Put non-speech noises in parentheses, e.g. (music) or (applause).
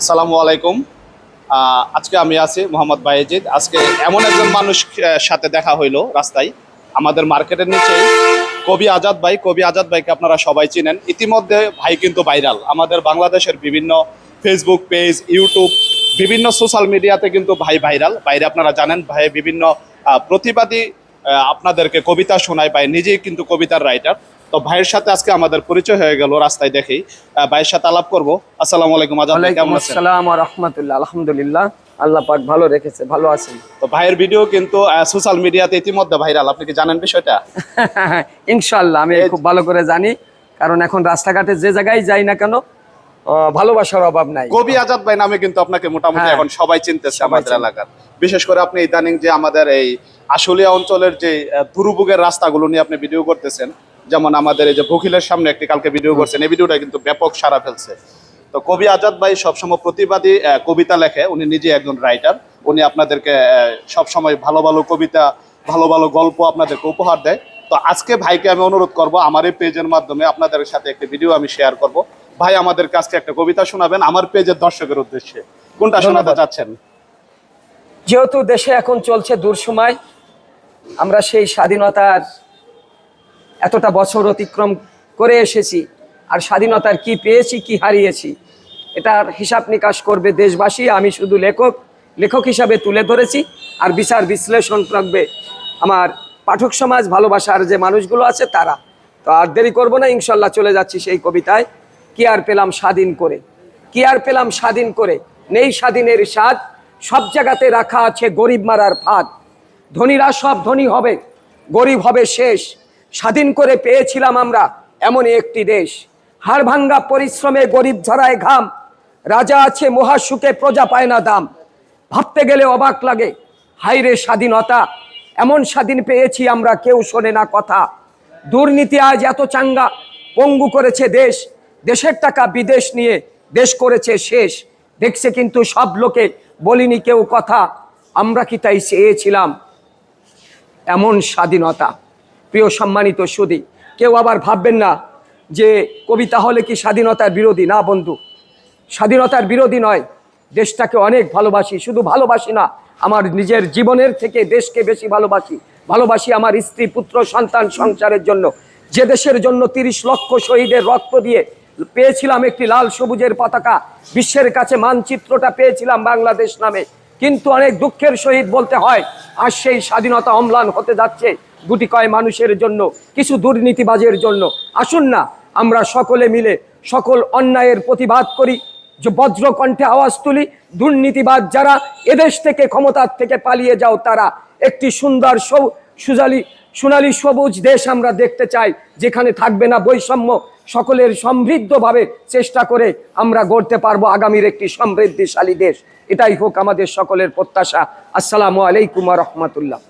আসসালামু আলাইকুম। আজকে আমি আছি মোহাম্মদ বাইজিদ আজকে এমন একজন মানুষ সাথে দেখা হইল রাস্তায়, আমাদের মার্কেটের নিচে কবি আজাদ ভাই, কবি আজাদ ভাইকে আপনারা সবাই চিনেন। ইতিমধ্যে ভাই কিন্তু ভাইরাল। আমাদের বাংলাদেশের বিভিন্ন ফেসবুক পেজ ইউটিউব বিভিন্ন সোশ্যাল মিডিয়াতে কিন্তু ভাই ভাইরাল। বাইরে আপনারা জানেন ভাই বিভিন্ন প্রতিবাদী আপনাদেরকে কবিতা শোনায়। ভাই নিজেই কিন্তু কবিতার রাইটার তো ভাইয়ের সাথে আজকে আমাদের পরিচয় হয়ে গেল রাস্তায় দেখেই। ভাইয়ের সাথে আলাপ করব। আসসালামু আলাইকুম আজাদ কেমন আছেন? আসসালাম রহমতুল্লাহ আলহামদুলিল্লাহ। আল্লাহ পাক ভালো রেখেছে ভালো আছেন। তো ভাইয়ের ভিডিও কিন্তু সোশ্যাল মিডিয়াতে ইতিমধ্যে ভাইরাল। আপনি কি জানেন বিষয়টা? (laughs) ইনশাআল্লাহ আমি খুব ভালো করে জানি কারণ এখন রাস্তাঘাটে যে জায়গায় যাই না কেন ভালোবাসার অভাব নাই। কবি আজাদ ভাই নামে কিন্তু আপনাকে মোটামুটি হ্যাঁ। এখন সবাই চিনতেছে আমাদের এলাকার। বিশেষ করে আপনি ইদানিং যে আমাদের এই আশুলিয়া অঞ্চলের যে দুর্ভোগের রাস্তাগুলো নিয়ে আপনি ভিডিও করতেছেন যেমন আমাদের এই যে বকিলের সামনে একটি কালকে ভিডিও করছেন এই ভিডিওটা কিন্তু ব্যাপক সারা ফেলছে। তো কবি আজাদ ভাই সবসময় প্রতিবাদী কবিতা লেখে উনি নিজে একজন রাইটার উনি আপনাদেরকে সবসময় ভালো ভালো কবিতা ভালো ভালো গল্প আপনাদেরকে উপহার দেয়। তো আজকে ভাইকে আমি অনুরোধ করব আমার এই পেজের মাধ্যমে আপনাদের সাথে একটি ভিডিও আমি শেয়ার করব। ভাই আমাদের কাছে একটা কবিতা শোনাবেন আমার পেজের দর্শকের উদ্দেশ্যে। কোনটা শোনাতে চাচ্ছেন? যেহেতু দেশে এখন চলছে দুঃসময় আমরা সেই স্বাধীনতার এতটা বছর অতিক্রম করে এসেছি আর স্বাধীনতার কি পেয়েছি, কি হারিয়েছি, এটার হিসাব নিকাশ করবে দেশবাসী। আমি শুধু লেখক লেখক হিসাবে তুলে ধরেছি আর বিচার বিশ্লেষণ রাখবে আমার পাঠক সমাজ, ভালোবাসার যে মানুষগুলো আছে তারা। তো আর দেরি করব না, ইনশাল্লাহ চলে যাচ্ছি সেই কবিতায়। কি আর পেলাম স্বাধীন করে? কি আর পেলাম স্বাধীন করে? নেই স্বাধীনের স্বাদ, সব জায়গাতে রাখা আছে গরিব মারার ফাঁদ। ধনীরা সব ধনী হবে, গরিব হবে শেষ। স্বাধীন করে পেয়েছিলাম আমরা এমনই একটি দেশ। হাড় ভাঙ্গা পরিশ্রমে গরিব ঝরায় ঘাম, রাজা আছে মহাসুখে প্রজা পায় না দাম। ভাবতে গেলে অবাক লাগে হাইরে স্বাধীনতা, এমন স্বাধীন পেয়েছি আমরা, কেউ শোনে না কথা। দুর্নীতি আজ এত চাঙ্গা, পঙ্গু করেছে দেশ, দেশের টাকা বিদেশ নিয়ে দেশ করেছে শেষ। দেখছে কিন্তু সব লোকে বলিনি কেউ কথা, আমরা কি তাই চেয়েছিলাম? এমন স্বাধীনতা। প্রিয় সম্মানিত সুদী কেউ আবার ভাববেন না যে কবিতা হলে কি স্বাধীনতার বিরোধী? না বন্ধু, স্বাধীনতার বিরোধী নয়। দেশটাকে অনেক ভালোবাসি, শুধু ভালোবাসি না, আমার নিজের জীবনের থেকে দেশকে বেশি ভালোবাসি। ভালোবাসি আমার স্ত্রী, পুত্র, সন্তান সংসারের জন্য। যে দেশের জন্য তিরিশ লক্ষ শহীদের রক্ত দিয়ে পেয়েছিলাম একটি লাল সবুজের পতাকা, বিশ্বের কাছে মানচিত্রটা পেয়েছিলাম বাংলাদেশ নামে। কিন্তু অনেক দুঃখের সহিত বলতে হয় আর সেই স্বাধীনতা অম্লান হতে যাচ্ছে গুটি কয় মানুষের জন্য, কিছু দুর্নীতিবাজের জন্য। আসুন না, আমরা সকলে মিলে সকল অন্যায়ের প্রতিবাদ করি, যে বজ্রকণ্ঠে আওয়াজ তুলি দুর্নীতিবাদ যারা এদেশ থেকে ক্ষমতার থেকে পালিয়ে যাও তারা। একটি সুন্দর সৌ সুজালি সোনালী সবুজ দেশ আমরা দেখতে চাই, যেখানে থাকবে না বৈষম্য, সকলের সমৃদ্ধভাবে চেষ্টা করে আমরা গড়তে পারব আগামীর একটি সমৃদ্ধিশালী দেশ। এটাই হোক আমাদের সকলের প্রত্যাশা। আসসালামু আলাইকুম রহমতুল্লাহ।